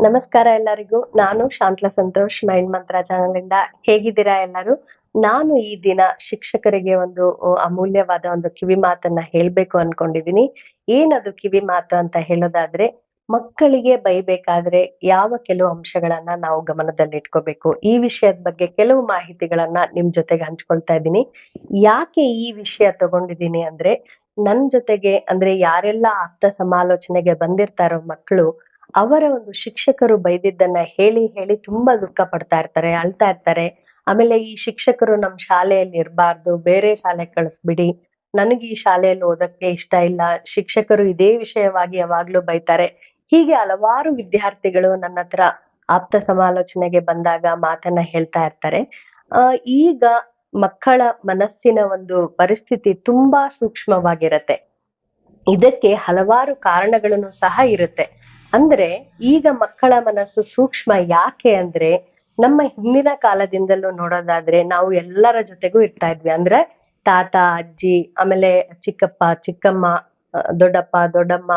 ನಮಸ್ಕಾರ ಎಲ್ಲರಿಗೂ. ನಾನು Shantala Santosh mind mantra channel ಇಂದ ಹೇಗಿದ್ದೀರಾ ಎಲ್ಲರೂ? ನಾನು ಈ ದಿನ ಶಿಕ್ಷಕರಿಗೆ ಒಂದು ಅಮೂಲ್ಯವಾದ ಒಂದು ಕಿವಿ ಮಾತನ್ನ ಹೇಳ್ಬೇಕು ಅನ್ಕೊಂಡಿದೀನಿ. ಏನದು ಕಿವಿ ಮಾತು ಅಂತ ಹೇಳೋದಾದ್ರೆ, ಮಕ್ಕಳಿಗೆ ಬೈಬೇಕಾದ್ರೆ ಯಾವ ಕೆಲವು ಅಂಶಗಳನ್ನ ನಾವು ಗಮನದಲ್ಲಿ ಇಟ್ಕೋಬೇಕು ಈ ವಿಷಯದ ಬಗ್ಗೆ ಕೆಲವು ಮಾಹಿತಿಗಳನ್ನ ನಿಮ್ ಜೊತೆಗೆ ಹಂಚ್ಕೊಳ್ತಾ ಇದ್ದೀನಿ ಯಾಕೆ ಈ ವಿಷಯ ತಗೊಂಡಿದ್ದೀನಿ ಅಂದ್ರೆ, ನನ್ ಜೊತೆಗೆ ಅಂದ್ರೆ ಯಾರೆಲ್ಲ ಆಪ್ತ ಸಮಾಲೋಚನೆಗೆ ಬಂದಿರ್ತಾರೋ ಮಕ್ಕಳು ಅವರ ಒಂದು ಶಿಕ್ಷಕರು ಬೈದಿದ್ದನ್ನ ಹೇಳಿ ಹೇಳಿ ತುಂಬಾ ದುಃಖ ಪಡ್ತಾ ಇರ್ತಾರೆ, ಅಳ್ತಾ ಇರ್ತಾರೆ. ಆಮೇಲೆ ಈ ಶಿಕ್ಷಕರು ನಮ್ ಶಾಲೆಯಲ್ಲಿ ಇರಬಾರ್ದು, ಬೇರೆ ಶಾಲೆ ಕಳಿಸ್ಬಿಡಿ. ನನಗೆ ಈ ಶಾಲೆಯಲ್ಲಿ ಓದಕ್ಕೆ ಇಷ್ಟ ಇಲ್ಲ. ಶಿಕ್ಷಕರು ಇದೇ ವಿಷಯವಾಗಿ ಯಾವಾಗ್ಲೂ ಬೈತಾರೆ. ಹೀಗೆ ಹಲವಾರು ವಿದ್ಯಾರ್ಥಿಗಳು ನನ್ನ ಹತ್ರ ಆಪ್ತ ಸಮಾಲೋಚನೆಗೆ ಬಂದಾಗ ಮಾತನ್ನ ಹೇಳ್ತಾ ಇರ್ತಾರೆ. ಆ, ಈಗ ಮಕ್ಕಳ ಮನಸ್ಸಿನ ಒಂದು ಪರಿಸ್ಥಿತಿ ತುಂಬಾ ಸೂಕ್ಷ್ಮವಾಗಿರತ್ತೆ. ಇದಕ್ಕೆ ಹಲವಾರು ಕಾರಣಗಳನ್ನು ಸಹ ಇರುತ್ತೆ. ಅಂದ್ರೆ ಈಗ ಮಕ್ಕಳ ಮನಸ್ಸು ಸೂಕ್ಷ್ಮ ಯಾಕೆ ಅಂದ್ರೆ ನಮ್ಮ ಹಿಂದಿನ ಕಾಲದಿಂದಲೂ ನೋಡೋದಾದ್ರೆ ನಾವು ಎಲ್ಲರ ಜೊತೆಗೂ ಇರ್ತಾ ಇದ್ವಿ. ಅಂದ್ರೆ ತಾತ, ಅಜ್ಜಿ, ಆಮೇಲೆ ಚಿಕ್ಕಪ್ಪ, ಚಿಕ್ಕಮ್ಮ ದೊಡ್ಡಪ್ಪ, ದೊಡ್ಡಮ್ಮ,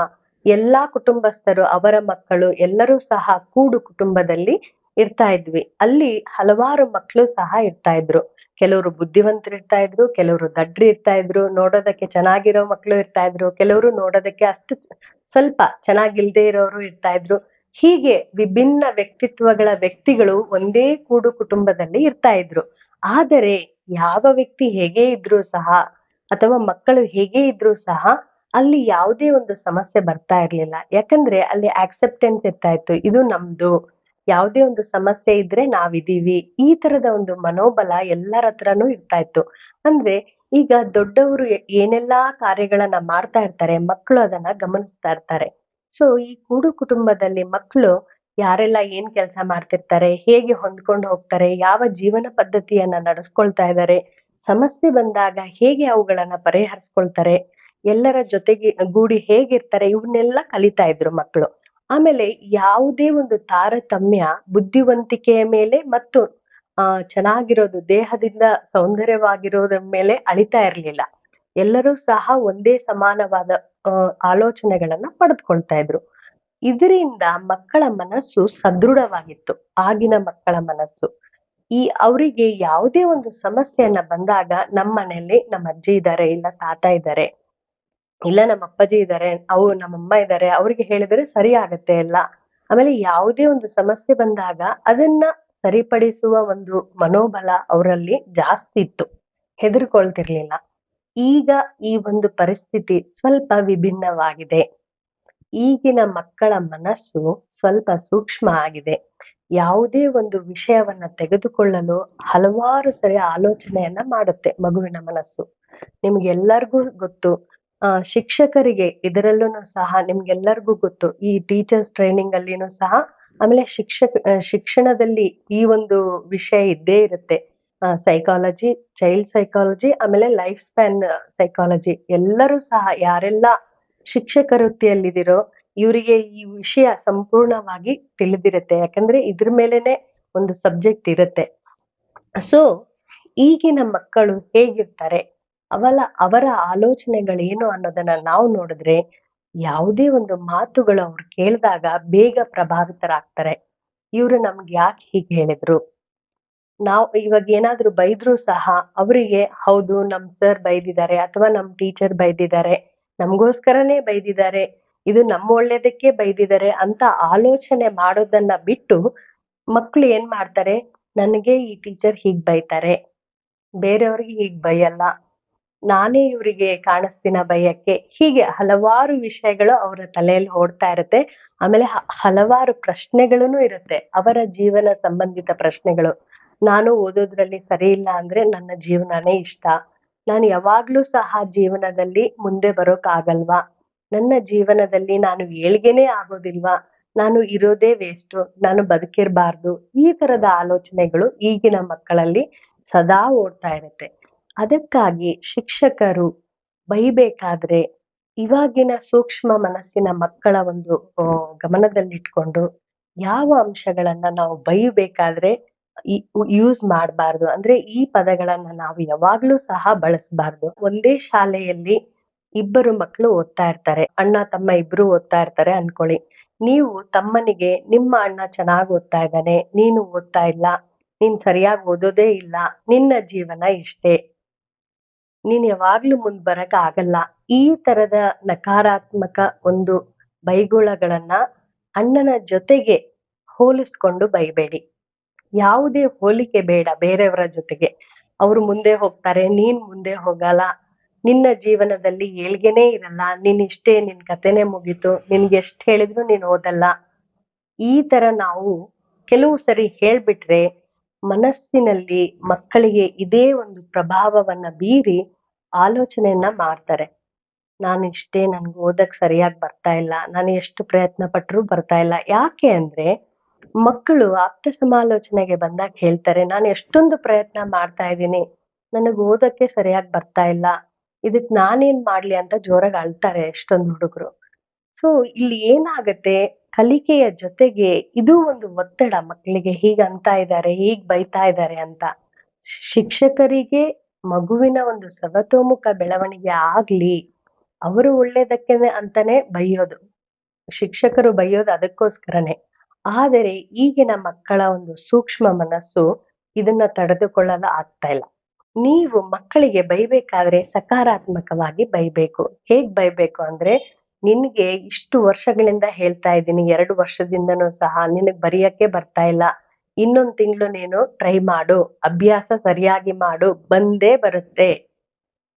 ಎಲ್ಲಾ ಕುಟುಂಬಸ್ಥರು, ಅವರ ಮಕ್ಕಳು ಎಲ್ಲರೂ ಸಹ ಕೂಡು ಕುಟುಂಬದಲ್ಲಿ ಇರ್ತಾ ಇದ್ವಿ. ಅಲ್ಲಿ ಹಲವಾರು ಮಕ್ಕಳು ಸಹ ಇರ್ತಾ ಇದ್ರು. ಕೆಲವರು ಬುದ್ಧಿವಂತರು ಇರ್ತಾ ಇದ್ರು, ಕೆಲವರು ದಡ್ರು ಇರ್ತಾ ಇದ್ರು, ನೋಡೋದಕ್ಕೆ ಚೆನ್ನಾಗಿರೋ ಮಕ್ಕಳು ಇರ್ತಾ ಇದ್ರು, ಕೆಲವರು ನೋಡೋದಕ್ಕೆ ಅಷ್ಟು ಸ್ವಲ್ಪ ಚೆನ್ನಾಗಿಲ್ದೆ ಇರೋರು ಇರ್ತಾ ಇದ್ರು. ಹೀಗೆ ವಿಭಿನ್ನ ವ್ಯಕ್ತಿತ್ವಗಳ ವ್ಯಕ್ತಿಗಳು ಒಂದೇ ಕೂಡು ಕುಟುಂಬದಲ್ಲಿ ಇರ್ತಾ ಇದ್ರು. ಆದರೆ ಯಾವ ವ್ಯಕ್ತಿ ಹೇಗೆ ಇದ್ರೂ ಸಹ ಅಥವಾ ಮಕ್ಕಳು ಹೇಗೆ ಇದ್ರೂ ಸಹ ಅಲ್ಲಿ ಯಾವುದೇ ಒಂದು ಸಮಸ್ಯೆ ಬರ್ತಾ ಇರ್ಲಿಲ್ಲ. ಯಾಕಂದ್ರೆ ಅಲ್ಲಿ ಆಕ್ಸೆಪ್ಟೆನ್ಸ್ ಇರ್ತಾ ಇತ್ತು. ಇದು ನಮ್ದು ಯಾವುದೇ ಒಂದು ಸಮಸ್ಯೆ ಇದ್ರೆ ನಾವಿದೀವಿ ಈ ತರದ ಒಂದು ಮನೋಬಲ ಎಲ್ಲರ ಹತ್ರನೂ ಇರ್ತಾ ಇತ್ತು. ಅಂದ್ರೆ ಈಗ ದೊಡ್ಡವರು ಏನೆಲ್ಲಾ ಕಾರ್ಯಗಳನ್ನ ಮಾಡ್ತಾ ಇರ್ತಾರೆ ಮಕ್ಕಳು ಅದನ್ನ ಗಮನಿಸ್ತಾ ಇರ್ತಾರೆ. ಸೊ ಈ ಕೂಡು ಕುಟುಂಬದಲ್ಲಿ ಮಕ್ಕಳು ಯಾರೆಲ್ಲ ಏನ್ ಕೆಲಸ ಮಾಡ್ತಿರ್ತಾರೆ, ಹೇಗೆ ಹೊಂದ್ಕೊಂಡು ಹೋಗ್ತಾರೆ, ಯಾವ ಜೀವನ ಪದ್ಧತಿಯನ್ನ ನಡೆಸ್ಕೊಳ್ತಾ ಇದ್ದಾರೆ, ಸಮಸ್ಯೆ ಬಂದಾಗ ಹೇಗೆ ಅವುಗಳನ್ನ ಪರಿಹರಿಸ್ಕೊಳ್ತಾರೆ, ಎಲ್ಲರ ಜೊತೆಗೆ ಗೂಡಿ ಹೇಗಿರ್ತಾರೆ ಇವನ್ನೆಲ್ಲ ಕಲಿತಾ ಇದ್ರು ಮಕ್ಕಳು ಆಮೇಲೆ ಯಾವುದೇ ಒಂದು ತಾರತಮ್ಯ ಬುದ್ಧಿವಂತಿಕೆಯ ಮೇಲೆ ಮತ್ತು, ಆ, ಚೆನ್ನಾಗಿರೋದು ದೇಹದಿಂದ ಸೌಂದರ್ಯವಾಗಿರೋದ್ರ ಮೇಲೆ ಅಳಿತಾ ಇರ್ಲಿಲ್ಲ. ಎಲ್ಲರೂ ಸಹ ಒಂದೇ ಸಮಾನವಾದ ಆಲೋಚನೆಗಳನ್ನ ಪಡೆದುಕೊಳ್ತಾ ಇದ್ರು. ಇದರಿಂದ ಮಕ್ಕಳ ಮನಸ್ಸು ಸದೃಢವಾಗಿತ್ತು, ಆಗಿನ ಮಕ್ಕಳ ಮನಸ್ಸು. ಈ ಅವರಿಗೆ ಯಾವುದೇ ಒಂದು ಸಮಸ್ಯೆಯನ್ನ ಬಂದಾಗ ನಮ್ಮ ನಮ್ಮ ಅಜ್ಜಿ ಇದ್ದಾರೆ ಇಲ್ಲ ತಾತ ಇದ್ದಾರೆ ಇಲ್ಲ, ನಮ್ಮ ಅಪ್ಪಾಜಿ ಇದ್ದಾರೆ ಅವ್ರು ನಮ್ಮ ಅಮ್ಮ ಇದ್ದಾರೆ ಅವ್ರಿಗೆ ಹೇಳಿದ್ರೆ ಸರಿ ಆಗತ್ತೆ ಎಲ್ಲ. ಆಮೇಲೆ ಯಾವುದೇ ಒಂದು ಸಮಸ್ಯೆ ಬಂದಾಗ ಅದನ್ನ ಸರಿಪಡಿಸುವ ಒಂದು ಮನೋಬಲ ಅವರಲ್ಲಿ ಜಾಸ್ತಿ ಇತ್ತು, ಹೆದರ್ಕೊಳ್ತಿರ್ಲಿಲ್ಲ. ಈಗ ಈ ಒಂದು ಪರಿಸ್ಥಿತಿ ಸ್ವಲ್ಪ ವಿಭಿನ್ನವಾಗಿದೆ. ಈಗಿನ ಮಕ್ಕಳ ಮನಸ್ಸು ಸ್ವಲ್ಪ ಸೂಕ್ಷ್ಮ ಆಗಿದೆ. ಯಾವುದೇ ಒಂದು ವಿಷಯವನ್ನ ತೆಗೆದುಕೊಳ್ಳಲು ಹಲವಾರು ಸರಿ ಆಲೋಚನೆಯನ್ನ ಮಾಡುತ್ತೆ ಮಗುವಿನ ಮನಸ್ಸು. ನಿಮ್ಗೆಲ್ಲರಿಗೂ ಗೊತ್ತು ಶಿಕ್ಷಕರಿಗೆ ಇದರಲ್ಲೂ ಸಹ ನಿಮ್ಗೆಲ್ಲರಿಗೂ ಗೊತ್ತು, ಈ ಟೀಚರ್ಸ್ ಟ್ರೈನಿಂಗ್ ಅಲ್ಲಿನೂ ಸಹ ಆಮೇಲೆ ಶಿಕ್ಷಕ ಶಿಕ್ಷಣದಲ್ಲಿ ಈ ಒಂದು ವಿಷಯ ಇದ್ದೇ ಇರುತ್ತೆ. ಸೈಕಾಲಜಿ ಚೈಲ್ಡ್ ಸೈಕಾಲಜಿ ಆಮೇಲೆ ಲೈಫ್ ಸ್ಪ್ಯಾನ್ ಸೈಕಾಲಜಿ ಎಲ್ಲರೂ ಸಹ ಯಾರೆಲ್ಲ ಶಿಕ್ಷಕ ವೃತ್ತಿಯಲ್ಲಿದ್ದೀರೋ ಇವರಿಗೆ ಈ ವಿಷಯ ಸಂಪೂರ್ಣವಾಗಿ ತಿಳಿದಿರುತ್ತೆ. ಯಾಕಂದ್ರೆ ಇದ್ರ ಮೇಲೆನೆ ಒಂದು ಸಬ್ಜೆಕ್ಟ್ ಇರುತ್ತೆ. ಸೊ ಈಗಿನ ಮಕ್ಕಳು ಹೇಗಿರ್ತಾರೆ? ಅವಲ, ಅವರ ಆಲೋಚನೆಗಳೇನು ಅನ್ನೋದನ್ನ ನಾವು ನೋಡಿದ್ರೆ ಯಾವುದೇ ಒಂದು ಮಾತುಗಳು ಅವ್ರು ಕೇಳಿದಾಗ ಬೇಗ ಪ್ರಭಾವಿತರಾಗ್ತಾರೆ. ಇವ್ರು ನಮ್ಗೆ ಯಾಕೆ ಹೀಗೆ ಹೇಳಿದ್ರು? ನಾವು ಇವಾಗ ಏನಾದ್ರೂ ಬೈದ್ರು ಸಹ ಅವರಿಗೆ ಹೌದು, ನಮ್ ಸರ್ ಬೈದಿದ್ದಾರೆ ಅಥವಾ ನಮ್ ಟೀಚರ್ ಬೈದಿದ್ದಾರೆ, ನಮಗೋಸ್ಕರನೇ ಬೈದಿದ್ದಾರೆ, ಇದು ನಮ್ಮ ಒಳ್ಳೇದಕ್ಕೆ ಬೈದಿದ್ದಾರೆ ಅಂತ ಆಲೋಚನೆ ಮಾಡೋದನ್ನ ಬಿಟ್ಟು ಮಕ್ಳು ಏನ್ ಮಾಡ್ತಾರೆ? ನನಗೆ ಈ ಟೀಚರ್ ಹೀಗ್ ಬೈತಾರೆ. ಬೇರೆಯವ್ರಿಗೆ ಹೀಗ್ ಬೈಯಲ್ಲ. ನಾನೇ ಇವರಿಗೆ ಕಾಣಿಸ್ತೀನ ಭಯಕ್ಕೆ ಹೀಗೆ ಹಲವಾರು ವಿಷಯಗಳು ಅವರ ತಲೆಯಲ್ಲಿ ಓಡ್ತಾ ಇರುತ್ತೆ. ಆಮೇಲೆ ಹಲವಾರು ಪ್ರಶ್ನೆಗಳೂ ಇರುತ್ತೆ. ಅವರ ಜೀವನ ಸಂಬಂಧಿತ ಪ್ರಶ್ನೆಗಳು. ನಾನು ಓದೋದ್ರಲ್ಲಿ ಸರಿ ಇಲ್ಲ ಅಂದ್ರೆ ನನ್ನ ಜೀವನನೇ ಇಷ್ಟ. ನಾನು ಯಾವಾಗ್ಲೂ ಸಹ ಜೀವನದಲ್ಲಿ ಮುಂದೆ ಬರೋಕ್ ಆಗಲ್ವಾ? ನನ್ನ ಜೀವನದಲ್ಲಿ ನಾನು ಏಳ್ಗೆನೇ ಆಗೋದಿಲ್ವಾ? ನಾನು ಇರೋದೇ ವೇಸ್ಟು ನಾನು ಬದುಕಿರ್ಬಾರ್ದು. ಈ ತರದ ಆಲೋಚನೆಗಳು ಈಗಿನ ಮಕ್ಕಳಲ್ಲಿ ಸದಾ ಓಡ್ತಾ ಇರುತ್ತೆ. ಅದಕ್ಕಾಗಿ ಶಿಕ್ಷಕರು ಬೈಬೇಕಾದ್ರೆ ಇವಾಗಿನ ಸೂಕ್ಷ್ಮ ಮನಸ್ಸಿನ ಮಕ್ಕಳ ಒಂದು ಗಮನದಲ್ಲಿಟ್ಕೊಂಡು ಯಾವ ಅಂಶಗಳನ್ನ ನಾವು ಬೈಬೇಕಾದ್ರೆ ಯೂಸ್ ಮಾಡಬಾರ್ದು. ಅಂದ್ರೆ ಈ ಪದಗಳನ್ನ ನಾವು ಯಾವಾಗ್ಲೂ ಸಹ ಬಳಸಬಾರ್ದು. ಒಂದೇ ಶಾಲೆಯಲ್ಲಿ ಇಬ್ಬರು ಮಕ್ಕಳು ಓದ್ತಾ ಇರ್ತಾರೆ. ಅಣ್ಣ ತಮ್ಮ ಇಬ್ರು ಓದ್ತಾ ಇರ್ತಾರೆ ಅನ್ಕೊಳ್ಳಿ. ನೀವು ತಮ್ಮನಿಗೆ, ನಿಮ್ಮ ಅಣ್ಣ ಚೆನ್ನಾಗಿ ಓದ್ತಾ ಇದ್ದಾನೆ, ನೀನು ಓದ್ತಾ ಇಲ್ಲ, ನೀನ್ ಸರಿಯಾಗಿ ಓದೋದೇ ಇಲ್ಲ, ನಿನ್ನ ಜೀವನ ಇಷ್ಟೇ. ನೀನ್ ಯಾವಾಗ್ಲೂ ಮುಂದ್ ಬರಕ್ ಆಗಲ್ಲ. ಈ ತರದ ನಕಾರಾತ್ಮಕ ಒಂದು ಬೈಗುಳಗಳನ್ನ ಅಣ್ಣನ ಜೊತೆಗೆ ಹೋಲಿಸ್ಕೊಂಡು ಬೈಬೇಡಿ. ಯಾವುದೇ ಹೋಲಿಕೆ ಬೇಡ ಬೇರೆಯವರ ಜೊತೆಗೆ. ಅವ್ರು ಮುಂದೆ ಹೋಗ್ತಾರೆ, ನೀನ್ ಮುಂದೆ ಹೋಗಲ್ಲ. ನಿನ್ನ ಜೀವನದಲ್ಲಿ ಏಳ್ಗೆನೇ ಇರಲ್ಲ. ನೀನ್ ಇಷ್ಟೇ, ನಿನ್ ಕತೆನೆ ಮುಗೀತು. ನಿನ್ಗೆ ಎಷ್ಟ್ ಹೇಳಿದ್ರು ನೀನ್ ಓದಲ್ಲ. ಈ ತರ ನಾವು ಕೆಲವು ಸರಿ ಹೇಳ್ಬಿಟ್ರೆ ಮನಸ್ಸಿನಲ್ಲಿ ಮಕ್ಕಳಿಗೆ ಇದೇ ಒಂದು ಪ್ರಭಾವವನ್ನ ಬೀರಿ ಆಲೋಚನೆಯನ್ನ ಮಾಡ್ತಾರೆ. ನಾನು ಇಷ್ಟೇ, ನನ್ಗೆ ಓದಕ್ ಸರಿಯಾಗಿ ಬರ್ತಾ ಇಲ್ಲ, ನಾನು ಎಷ್ಟು ಪ್ರಯತ್ನ ಪಟ್ರು ಬರ್ತಾ ಇಲ್ಲ. ಯಾಕೆ ಅಂದ್ರೆ, ಮಕ್ಕಳು ಆಪ್ತ ಸಮಾಲೋಚನೆಗೆ ಬಂದಾಗ ಹೇಳ್ತಾರೆ, ನಾನು ಎಷ್ಟೊಂದು ಪ್ರಯತ್ನ ಮಾಡ್ತಾ ಇದ್ದೀನಿ, ನನಗ್ ಓದಕ್ಕೆ ಸರಿಯಾಗಿ ಬರ್ತಾ ಇಲ್ಲ, ಇದಕ್ ನಾನೇನ್ ಮಾಡ್ಲಿ ಅಂತ ಜೋರಾಗಿ ಅಳ್ತಾರೆ ಎಷ್ಟೊಂದು ಹುಡುಗರು. ಸೊ, ಇಲ್ಲಿ ಏನಾಗತ್ತೆ, ಕಲಿಕೆಯ ಜೊತೆಗೆ ಇದು ಒಂದು ಒತ್ತಡ ಮಕ್ಕಳಿಗೆ, ಹೀಗ್ ಅಂತ ಇದ್ದಾರೆ ಹೀಗ್ ಬೈತಾ ಇದ್ದಾರೆ ಅಂತ. ಶಿಕ್ಷಕರಿಗೆ ಮಗುವಿನ ಒಂದು ಸರ್ವತೋಮುಖ ಬೆಳವಣಿಗೆ ಆಗ್ಲಿ, ಅವರು ಒಳ್ಳೇದಕ್ಕೆ ಅಂತಾನೆ ಬೈಯೋದು ಶಿಕ್ಷಕರು ಬೈಯೋದು ಅದಕ್ಕೋಸ್ಕರನೇ. ಆದರೆ ಈಗಿನ ಮಕ್ಕಳ ಒಂದು ಸೂಕ್ಷ್ಮ ಮನಸ್ಸು ಇದನ್ನ ತಡೆದುಕೊಳ್ಳಲು ಆಗ್ತಾ ಇಲ್ಲ. ನೀವು ಮಕ್ಕಳಿಗೆ ಬೈಬೇಕಾದ್ರೆ ಸಕಾರಾತ್ಮಕವಾಗಿ ಬೈಬೇಕು. ಹೇಗ್ ಬೈಬೇಕು ಅಂದ್ರೆ, ನಿನ್ಗೆ ಇಷ್ಟು ವರ್ಷಗಳಿಂದ ಹೇಳ್ತಾ ಇದ್ದೀನಿ, ಎರಡು ವರ್ಷದಿಂದನೂ ಸಹ ನಿನಗ್ ಬರಿಯಕ್ಕೆ ಬರ್ತಾ ಇಲ್ಲ. ಇನ್ನೊಂದ್ ತಿಂಗಳು ನೀನು ಟ್ರೈ ಮಾಡು, ಅಭ್ಯಾಸ ಸರಿಯಾಗಿ ಮಾಡು, ಬಂದೇ ಬರುತ್ತೆ.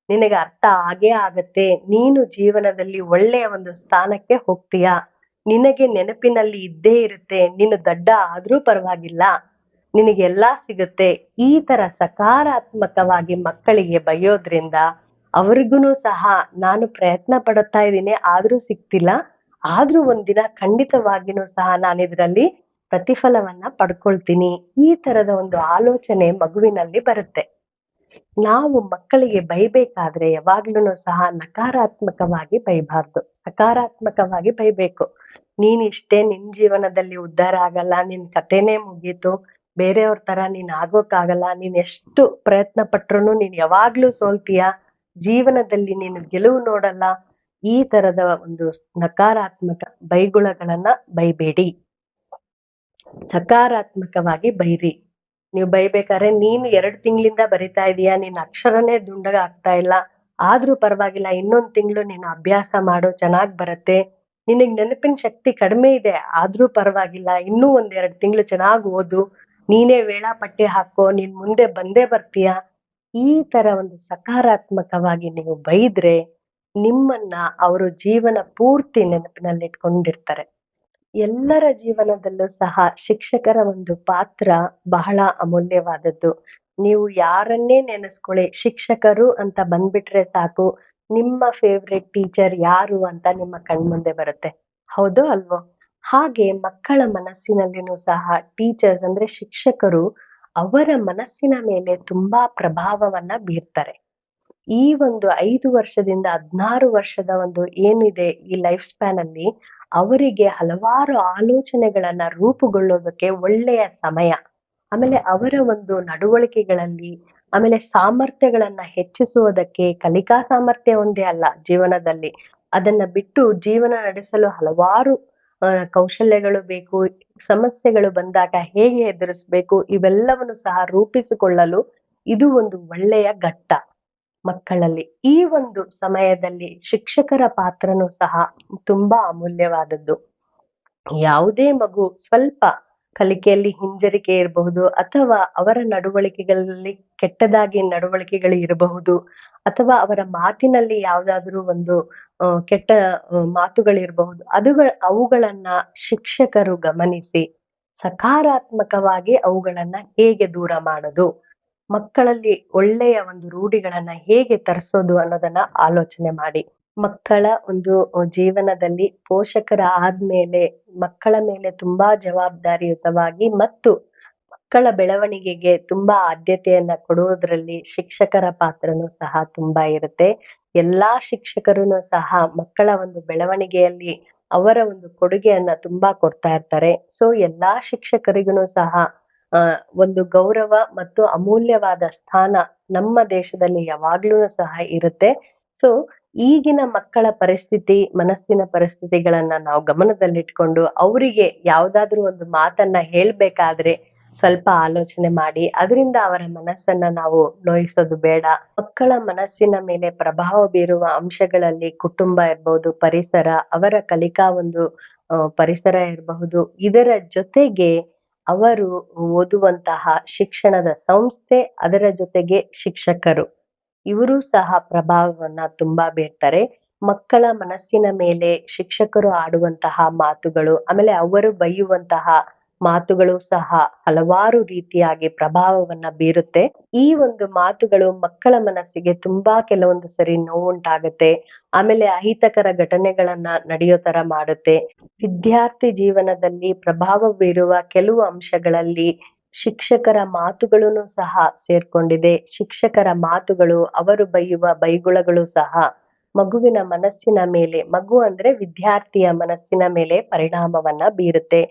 ನಿನಗೆ ಅರ್ಥ ಆಗೇ ಆಗತ್ತೆ. ನೀನು ಜೀವನದಲ್ಲಿ ಒಳ್ಳೆಯ ಒಂದು ಸ್ಥಾನಕ್ಕೆ ಹೋಗ್ತೀಯಾ? ನಿನಗೆ ನೆನಪಿನಲ್ಲಿ ಇದ್ದೇ ಇರುತ್ತೆ. ನೀನು ದಡ್ಡ ಆದ್ರೂ ಪರವಾಗಿಲ್ಲ. ನಿನಗೆಲ್ಲ ಸಿಗುತ್ತೆ. ಈ ತರ ಸಕಾರಾತ್ಮಕವಾಗಿ ಮಕ್ಕಳಿಗೆ ಬೈಯೋದ್ರಿಂದ ಅವ್ರಿಗೂ ಸಹ ನಾನು ಪ್ರಯತ್ನ ಪಡುತ್ತಾ ಇದ್ದೀನಿ. ಆದ್ರೂ ಸಿಗ್ತಿಲ್ಲ. ಆದ್ರೂ ಒಂದಿನ ಖಂಡಿತವಾಗಿನೂ ಸಹ ನಾನು ಇದರಲ್ಲಿ ಪ್ರತಿಫಲವನ್ನ ಪಡ್ಕೊಳ್ತೀನಿ. ಈ ತರದ ಒಂದು ಆಲೋಚನೆ ಮಗುವಿನಲ್ಲಿ ಬರುತ್ತೆ. ನಾವು ಮಕ್ಕಳಿಗೆ ಬೈಬೇಕಾದ್ರೆ ಯಾವಾಗ್ಲೂ ಸಹ ನಕಾರಾತ್ಮಕವಾಗಿ ಬೈಬಾರ್ದು. ಸಕಾರಾತ್ಮಕವಾಗಿ ಬೈಬೇಕು. ನೀನ್ ಇಷ್ಟೇ ನಿನ್ ಜೀವನದಲ್ಲಿ ಉದ್ಧಾರ ಆಗಲ್ಲ, ನಿನ್ ಕಥೆನೇ ಮುಗೀತು, ಬೇರೆಯವ್ರ ತರ ನೀನ್ ಆಗೋಕ್ಕಾಗಲ್ಲ, ನೀನ್ ಎಷ್ಟು ಪ್ರಯತ್ನ ಪಟ್ರು ನೀನ್ ಯಾವಾಗ್ಲೂ ಸೋಲ್ತೀಯ, ಜೀವನದಲ್ಲಿ ನೀನು ಗೆಲುವು ನೋಡಲ್ಲ, ಈ ತರದ ಒಂದು ನಕಾರಾತ್ಮಕ ಬೈಗುಳಗಳನ್ನ ಬೈಬೇಡಿ. ಸಕಾರಾತ್ಮಕವಾಗಿ ಬೈರಿ. ನೀವು ಬೈಬೇಕಾದ್ರೆ ನೀನು ಎರಡು ತಿಂಗಳಿಂದ ಬರಿತಾ ಇದೀಯಾ? ನಿನ್ನ ಅಕ್ಷರನೇ ದುಂಡಗ ಆಗ್ತಾ ಇಲ್ಲ. ಆದ್ರೂ ಪರವಾಗಿಲ್ಲ, ಇನ್ನೊಂದ್ ತಿಂಗಳು ನೀನು ಅಭ್ಯಾಸ ಮಾಡು, ಚೆನ್ನಾಗ್ ಬರತ್ತೆ. ನಿನಗ್ ನೆನಪಿನ ಶಕ್ತಿ ಕಡಿಮೆ ಇದೆ, ಆದ್ರೂ ಪರವಾಗಿಲ್ಲ, ಇನ್ನೂ ಒಂದೆರಡು ತಿಂಗಳು ಚೆನ್ನಾಗ್ ಓದು. ನೀನೇ ವೇಳಾಪಟ್ಟಿ ಹಾಕೋ, ನೀನ್ ಮುಂದೆ ಬಂದೇ ಬರ್ತೀಯ? ಈ ತರ ಒಂದು ಸಕಾರಾತ್ಮಕವಾಗಿ ನೀವು ಬೈದ್ರೆ ನಿಮ್ಮನ್ನ ಅವರು ಜೀವನ ಪೂರ್ತಿ ನೆನಪಿನಲ್ಲಿ ಇಟ್ಕೊಂಡಿರ್ತಾರೆ ಎಲ್ಲರ ಜೀವನದಲ್ಲೂ ಸಹ ಶಿಕ್ಷಕರ ಒಂದು ಪಾತ್ರ ಬಹಳ ಅಮೂಲ್ಯವಾದದ್ದು. ನೀವು ಯಾರನ್ನೇ ನೆನೆಸ್ಕೊಳ್ಳಿ, ಶಿಕ್ಷಕರು ಅಂತ ಬಂದ್ಬಿಟ್ರೆ ಸಾಕು, ನಿಮ್ಮ ಫೇವ್ರೆಟ್ ಟೀಚರ್ ಯಾರು ಅಂತ ನಿಮ್ಮ ಕಣ್ಮುಂದೆ ಬರುತ್ತೆ. ಹೌದು ಅಲ್ವೋ? ಹಾಗೆ ಮಕ್ಕಳ ಮನಸ್ಸಿನಲ್ಲಿನೂ ಸಹ ಟೀಚರ್ಸ್ ಅಂದ್ರೆ ಶಿಕ್ಷಕರು ಅವರ ಮನಸ್ಸಿನ ಮೇಲೆ ತುಂಬಾ ಪ್ರಭಾವವನ್ನ ಬೀರ್ತಾರೆ. ಈ ಒಂದು ಐದು ವರ್ಷದಿಂದ ಹದ್ನಾರು ವರ್ಷದ ಒಂದು ಏನಿದೆ ಈ ಲೈಫ್ ಸ್ಪ್ಯಾನ್ ಅಲ್ಲಿ ಅವರಿಗೆ ಹಲವಾರು ಆಲೋಚನೆಗಳನ್ನ ರೂಪುಗೊಳ್ಳೋದಕ್ಕೆ ಒಳ್ಳೆಯ ಸಮಯ. ಆಮೇಲೆ ಅವರ ಒಂದು ನಡವಳಿಕೆಗಳಲ್ಲಿ, ಆಮೇಲೆ ಸಾಮರ್ಥ್ಯಗಳನ್ನ ಹೆಚ್ಚಿಸುವುದಕ್ಕೆ ಕಲಿಕಾ ಸಾಮರ್ಥ್ಯ ಒಂದೇ ಅಲ್ಲ ಜೀವನದಲ್ಲಿ. ಅದನ್ನ ಬಿಟ್ಟು ಜೀವನ ನಡೆಸಲು ಹಲವಾರು ಕೌಶಲ್ಯಗಳು ಬೇಕು, ಸಮಸ್ಯೆಗಳು ಬಂದಾಗ ಹೇಗೆ ಎದುರಿಸ್ಬೇಕು ಇವೆಲ್ಲವನ್ನು ಸಹ ರೂಪಿಸಿಕೊಳ್ಳಲು ಇದು ಒಂದು ಒಳ್ಳೆಯ ಘಟ್ಟ. ಮಕ್ಕಳಲ್ಲಿ. ಈ ಒಂದು ಸಮಯದಲ್ಲಿ ಶಿಕ್ಷಕರ ಪಾತ್ರನೂ ಸಹ ತುಂಬಾ ಅಮೂಲ್ಯವಾದದ್ದು. ಯಾವುದೇ ಮಗು ಸ್ವಲ್ಪ ಕಲಿಕೆಯಲ್ಲಿ ಹಿಂಜರಿಕೆ ಇರಬಹುದು ಅಥವಾ ಅವರ ನಡವಳಿಕೆಗಳಲ್ಲಿ ಕೆಟ್ಟದಾಗಿ ನಡವಳಿಕೆಗಳು ಇರಬಹುದು ಅಥವಾ ಅವರ ಮಾತಿನಲ್ಲಿ ಯಾವ್ದಾದ್ರು ಒಂದು ಕೆಟ್ಟ ಮಾತುಗಳಿರಬಹುದು. ಅದುಗಳ ಅವುಗಳನ್ನ ಶಿಕ್ಷಕರು ಗಮನಿಸಿ ಸಕಾರಾತ್ಮಕವಾಗಿ ಅವುಗಳನ್ನ ಹೇಗೆ ದೂರ ಮಾಡೋದು? ಮಕ್ಕಳಲ್ಲಿ ಒಳ್ಳೆಯ ಒಂದು ರೂಢಿಗಳನ್ನ ಹೇಗೆ ತರಿಸೋದು ಅನ್ನೋದನ್ನ ಆಲೋಚನೆ ಮಾಡಿ. ಮಕ್ಕಳ ಒಂದು ಜೀವನದಲ್ಲಿ ಪೋಷಕರ ಆದ್ಮೇಲೆ, ಮಕ್ಕಳ ಮೇಲೆ ತುಂಬಾ ಜವಾಬ್ದಾರಿಯುತವಾಗಿ ಮತ್ತು ಮಕ್ಕಳ ಬೆಳವಣಿಗೆಗೆ ತುಂಬಾ ಆದ್ಯತೆಯನ್ನ ಕೊಡುವುದರಲ್ಲಿ ಶಿಕ್ಷಕರ ಪಾತ್ರನೂ ಸಹ ತುಂಬಾ ಇರುತ್ತೆ. ಎಲ್ಲಾ ಶಿಕ್ಷಕರುನು ಸಹ ಮಕ್ಕಳ ಒಂದು ಬೆಳವಣಿಗೆಯಲ್ಲಿ ಅವರ ಒಂದು ಕೊಡುಗೆಯನ್ನ ತುಂಬಾ ಕೊಡ್ತಾ ಇರ್ತಾರೆ. ಸೊ, ಎಲ್ಲಾ ಶಿಕ್ಷಕರಿಗೂ ಸಹ ಒಂದು ಗೌರವ ಮತ್ತು ಅಮೂಲ್ಯವಾದ ಸ್ಥಾನ ನಮ್ಮ ದೇಶದಲ್ಲಿ ಯಾವಾಗ್ಲೂ ಸಹ ಇರುತ್ತೆ. ಸೊ ಈಗಿನ ಮಕ್ಕಳ ಪರಿಸ್ಥಿತಿ, ಮನಸ್ಸಿನ ಪರಿಸ್ಥಿತಿಗಳನ್ನ ನಾವು ಗಮನದಲ್ಲಿಟ್ಕೊಂಡು ಅವರಿಗೆ ಯಾವ್ದಾದ್ರು ಒಂದು ಮಾತನ್ನ ಹೇಳ್ಬೇಕಾದ್ರೆ ಸ್ವಲ್ಪ ಆಲೋಚನೆ ಮಾಡಿ, ಅದರಿಂದ ಅವರ ಮನಸ್ಸನ್ನ ನಾವು ನೋಯಿಸೋದು ಬೇಡ. ಮಕ್ಕಳ ಮನಸ್ಸಿನ ಮೇಲೆ ಪ್ರಭಾವ ಬೀರುವ ಅಂಶಗಳಲ್ಲಿ ಕುಟುಂಬ ಇರ್ಬಹುದು ಪರಿಸರ, ಅವರ ಕಲಿಕಾ ಒಂದು ಪರಿಸರ ಇರಬಹುದು, ಇದರ ಜೊತೆಗೆ ಅವರು ಓದುವಂತಹ ಶಿಕ್ಷಣದ ಸಂಸ್ಥೆ ಅದರ ಜೊತೆಗೆ ಶಿಕ್ಷಕರು. ಇವರು ಸಹ ಪ್ರಭಾವವನ್ನ ತುಂಬಾ ಬೀರ್ತಾರೆ. ಮಕ್ಕಳ ಮನಸ್ಸಿನ ಮೇಲೆ ಶಿಕ್ಷಕರು ಆಡುವಂತಹ ಮಾತುಗಳು, ಆಮೇಲೆ ಅವರು ಬೈಯುವಂತಹ ಮಾತುಗಳು ಸಹ ಹಲವಾರು ರೀತಿಯಾಗಿ ಪ್ರಭಾವವನ್ನ ಬೀರುತ್ತೆ. ಈ ಒಂದು ಮಾತುಗಳು ಮಕ್ಕಳ ಮನಸ್ಸಿಗೆ ತುಂಬಾ ಕೆಲವೊಂದು ಸರಿ ನೋವುಂಟಾಗುತ್ತೆ. ಆಮೇಲೆ ಅಹಿತಕರ ಘಟನೆಗಳನ್ನ ನಡೆಯೋ ತರ ಮಾಡುತ್ತೆ. ವಿದ್ಯಾರ್ಥಿ ಜೀವನದಲ್ಲಿ ಪ್ರಭಾವ ಬೀರುವ ಕೆಲವು ಅಂಶಗಳಲ್ಲಿ ಶಿಕ್ಷಕರ ಮಾತುಗಳನ್ನು ಸಹ ಸೇರ್ಕೊಂಡಿದೆ. ಶಿಕ್ಷಕರ ಮಾತುಗಳು, ಅವರು ಬೈಯುವ ಬೈಗುಳಗಳು ಸಹ ಮಗುವಿನ ಮನಸ್ಸಿನ ಮೇಲೆ, ಮಗು ಅಂದ್ರೆ ವಿದ್ಯಾರ್ಥಿಯ ಮನಸ್ಸಿನ ಮೇಲೆ ಪರಿಣಾಮವನ್ನ ಬೀರುತ್ತೆ.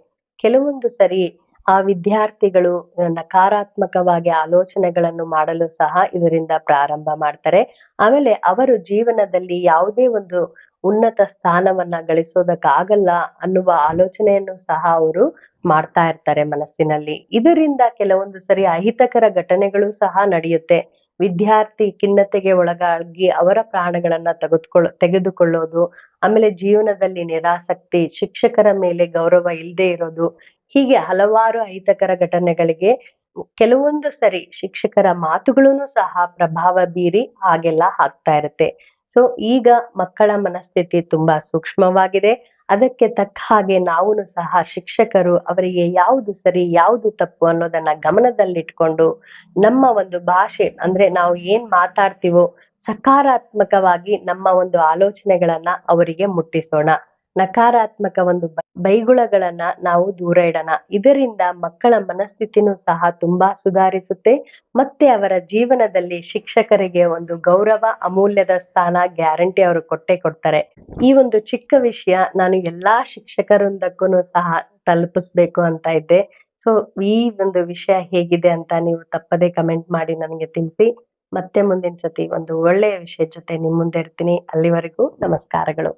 ಕೆಲವೊಂದು ಸರಿ ಆ ವಿದ್ಯಾರ್ಥಿಗಳು ನಕಾರಾತ್ಮಕವಾಗಿ ಆಲೋಚನೆಗಳನ್ನು ಮಾಡಲು ಸಹ ಇದರಿಂದ ಪ್ರಾರಂಭ ಮಾಡ್ತಾರೆ. ಆಮೇಲೆ ಅವರು ಜೀವನದಲ್ಲಿ ಯಾವುದೇ ಒಂದು ಉನ್ನತ ಸ್ಥಾನವನ್ನ ಗಳಿಸೋದಕ್ಕಾಗಲ್ಲ ಅನ್ನುವ ಆಲೋಚನೆಯನ್ನು ಸಹ ಅವರು ಮಾಡ್ತಾ ಇರ್ತಾರೆ ಮನಸ್ಸಿನಲ್ಲಿ. ಇದರಿಂದ ಕೆಲವೊಂದು ಸರಿ ಅಹಿತಕರ ಘಟನೆಗಳು ಸಹ ನಡೆಯುತ್ತೆ. ವಿದ್ಯಾರ್ಥಿ ಖಿನ್ನತೆಗೆ ಒಳಗಾಗಿ ಅವರ ಪ್ರಾಣಗಳನ್ನ ತೆಗೆದುಕೊಳ್ಳ, ತೆಗೆದುಕೊಳ್ಳೋದು, ಆಮೇಲೆ ಜೀವನದಲ್ಲಿ ನಿರಾಸಕ್ತಿ, ಶಿಕ್ಷಕರ ಮೇಲೆ ಗೌರವ ಇಲ್ಲದೆ ಇರೋದು, ಹೀಗೆ ಹಲವಾರು ಅಹಿತಕರ ಘಟನೆಗಳಿಗೆ ಕೆಲವೊಂದು ಸರಿ ಶಿಕ್ಷಕರ ಮಾತುಗಳನ್ನು ಸಹ ಪ್ರಭಾವ ಬೀರಿ ಹಾಗೆಲ್ಲ ಆಗ್ತಾ ಇರುತ್ತೆ. ಸೊ ಈಗ ಮಕ್ಕಳ ಮನಸ್ಥಿತಿ ತುಂಬಾ ಸೂಕ್ಷ್ಮವಾಗಿದೆ. ಅದಕ್ಕೆ ತಕ್ಕ ಹಾಗೆ ನಾವು ಸಹ ಶಿಕ್ಷಕರು ಅವರಿಗೆ ಯಾವುದು ಸರಿ, ಯಾವುದು ತಪ್ಪು ಅನ್ನೋದನ್ನ ಗಮನದಲ್ಲಿಟ್ಕೊಂಡು ನಮ್ಮ ಒಂದು ಭಾಷೆ ಅಂದ್ರೆ ನಾವು ಏನ್ ಮಾತಾಡ್ತೀವೋ ಸಕಾರಾತ್ಮಕವಾಗಿ ನಮ್ಮ ಒಂದು ಆಲೋಚನೆಗಳನ್ನ ಅವರಿಗೆ ಮುಟ್ಟಿಸೋಣ. ನಕಾರಾತ್ಮಕ ಒಂದು ಬೈಗುಳಗಳನ್ನ ನಾವು ದೂರ ಇಡೋಣ. ಇದರಿಂದ ಮಕ್ಕಳ ಮನಸ್ಥಿತಿನೂ ಸಹ ತುಂಬಾ ಸುಧಾರಿಸುತ್ತೆ. ಮತ್ತೆ ಅವರ ಜೀವನದಲ್ಲಿ ಶಿಕ್ಷಕರಿಗೆ ಒಂದು ಗೌರವ, ಅಮೂಲ್ಯದ ಸ್ಥಾನ, ಗ್ಯಾರಂಟಿ ಅವರು ಕೊಟ್ಟೆ ಕೊಡ್ತಾರೆ. ಈ ಒಂದು ಚಿಕ್ಕ ವಿಷಯ ನಾನು ಎಲ್ಲಾ ಶಿಕ್ಷಕರೊಂದಕ್ಕೂ ಸಹ ತಲುಪಿಸ್ಬೇಕು ಅಂತ ಇದ್ದೆ. ಸೊ ಈ ಒಂದು ವಿಷಯ ಹೇಗಿದೆ ಅಂತ ನೀವು ತಪ್ಪದೆ ಕಮೆಂಟ್ ಮಾಡಿ ನನಗೆ ತಿಳಿಸಿ. ಮತ್ತೆ ಮುಂದಿನ ಸತಿ ಒಂದು ಒಳ್ಳೆಯ ವಿಷಯ ಜೊತೆ ನಿಮ್ಮ ಮುಂದೆ ಇರ್ತೀನಿ. ಅಲ್ಲಿವರೆಗೂ ನಮಸ್ಕಾರಗಳು.